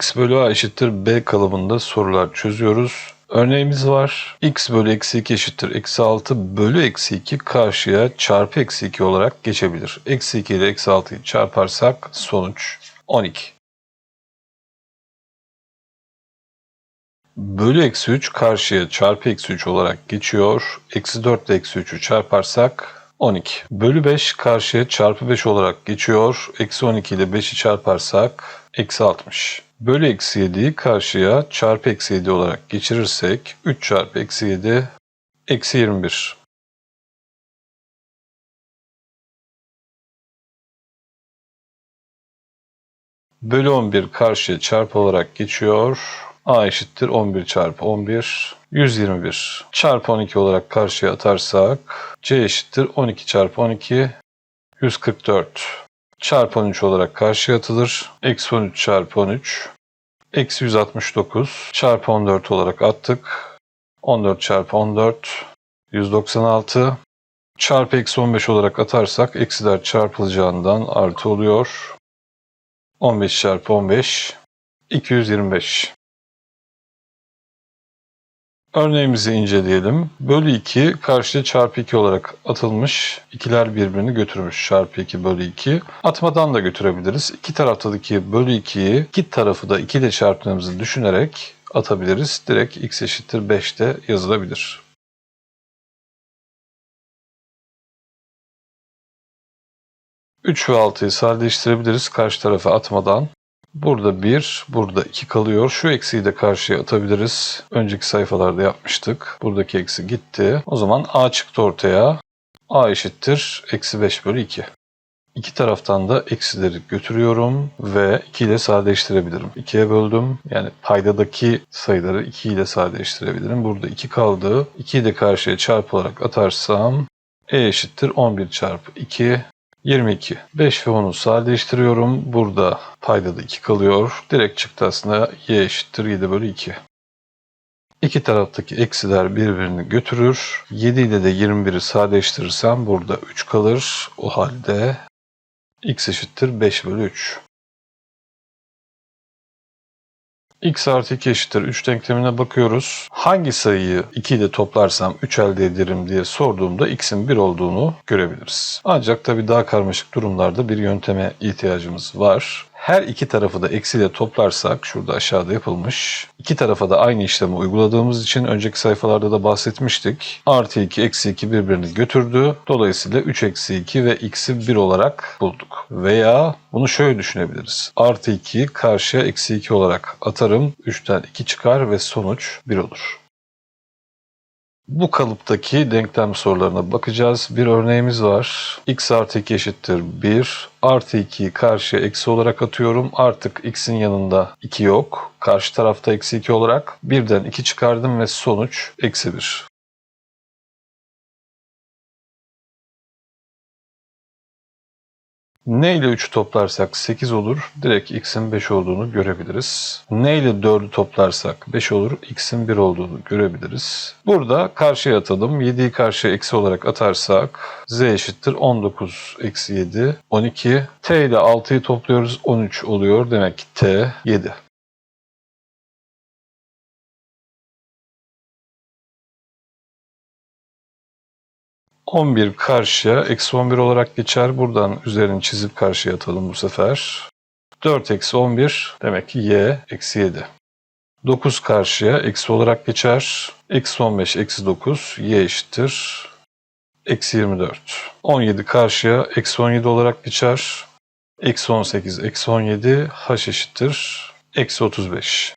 x bölü a eşittir b kalıbında sorular çözüyoruz. Örneğimiz var. x bölü eksi 2 eşittir eksi 6 bölü eksi 2 karşıya çarpı eksi 2 olarak geçebilir. Eksi 2 ile eksi 6'yı çarparsak sonuç 12. Bölü eksi 3 karşıya çarpı eksi 3 olarak geçiyor. Eksi 4 ile eksi 3'ü çarparsak 12. Bölü 5 karşıya çarpı 5 olarak geçiyor. Eksi 12 ile 5'i çarparsak eksi 60. Bölü eksi 7'yi karşıya çarpı eksi 7 olarak geçirirsek 3 çarpı eksi 7 eksi 21. Bölü 11 karşıya çarpı olarak geçiyor. A eşittir 11 çarpı 11. 121 çarpı 12 olarak karşıya atarsak C eşittir 12 çarpı 12. 144 çarpı 13 olarak karşıya atılır. Eksi 13 çarpı 13. Eksi 169 çarpı 14 olarak attık. 14 çarpı 14. 196 çarpı eksi 15 olarak atarsak eksiler çarpılacağından artı oluyor. 15 çarpı 15 225. Örneğimizi inceleyelim. Bölü 2 karşıya çarpı 2 olarak atılmış. İkiler birbirini götürmüş. Çarpı 2 bölü 2. Atmadan da götürebiliriz. İki taraftaki bölü 2'yi iki tarafı da 2 ile çarptığımızı düşünerek atabiliriz. Direkt x eşittir 5 de yazılabilir. Üç ve 6'yı sadeleştirebiliriz karşı tarafa atmadan. Burada 1, burada 2 kalıyor. Şu eksiği de karşıya atabiliriz. Önceki sayfalarda yapmıştık. Buradaki eksi gitti. O zaman a çıktı ortaya. a eşittir eksi 5 bölü 2. İki taraftan da eksileri götürüyorum ve 2 ile sadeleştirebilirim. 2'ye böldüm. Yani paydadaki sayıları 2 ile sadeleştirebilirim. Burada 2 kaldı. 2'yi de karşıya çarpı olarak atarsam e eşittir 11 çarpı 2 22. 5 ve 10'u sadeleştiriyorum. Burada payda da 2 kalıyor. Direkt çıktı aslında y eşittir 7 bölü 2. İki taraftaki eksiler birbirini götürür. 7 ile de 21'i sadeleştirirsem burada 3 kalır. O halde x eşittir 5 bölü 3. x artı 2 eşittir 3 denklemine bakıyoruz. Hangi sayıyı 2 ile toplarsam 3 elde ederim diye sorduğumda x'in 1 olduğunu görebiliriz. Ancak tabii daha karmaşık durumlarda bir yönteme ihtiyacımız var. Her iki tarafı da eksiyle toplarsak şurada aşağıda yapılmış. İki tarafa da aynı işlemi uyguladığımız için önceki sayfalarda da bahsetmiştik. Artı 2 eksi 2 birbirini götürdü. Dolayısıyla 3 eksi 2 ve x'i 1 olarak bulduk. Veya bunu şöyle düşünebiliriz. Artı 2'yi karşıya eksi 2 olarak atarım. 3'ten 2 çıkar ve sonuç 1 olur. Bu kalıptaki denklem sorularına bakacağız. Bir örneğimiz var. x artı 2 eşittir 1. Artı 2'yi karşıya eksi olarak atıyorum. Artık x'in yanında 2 yok. Karşı tarafta eksi 2 olarak. Birden 2 çıkardım ve sonuç eksi 1. Ne ile 3'ü toplarsak 8 olur. Direkt x'in 5 olduğunu görebiliriz. Ne ile 4'ü toplarsak 5 olur. x'in 1 olduğunu görebiliriz. Burada karşıya atalım. 7'yi karşıya eksi olarak atarsak z eşittir 19 eksi 7 12. t ile 6'yı topluyoruz 13 oluyor. Demek ki t 7. ...11 karşıya eksi 11 olarak geçer. Buradan üzerini çizip karşıya atalım bu sefer. 4 eksi 11 demek ki y eksi 7. 9 karşıya eksi olarak geçer. Eksi 15 eksi 9 y eşittir. Eksi 24. 17 karşıya eksi 17 olarak geçer. Eksi 18 eksi 17 h eşittir. Eksi 35.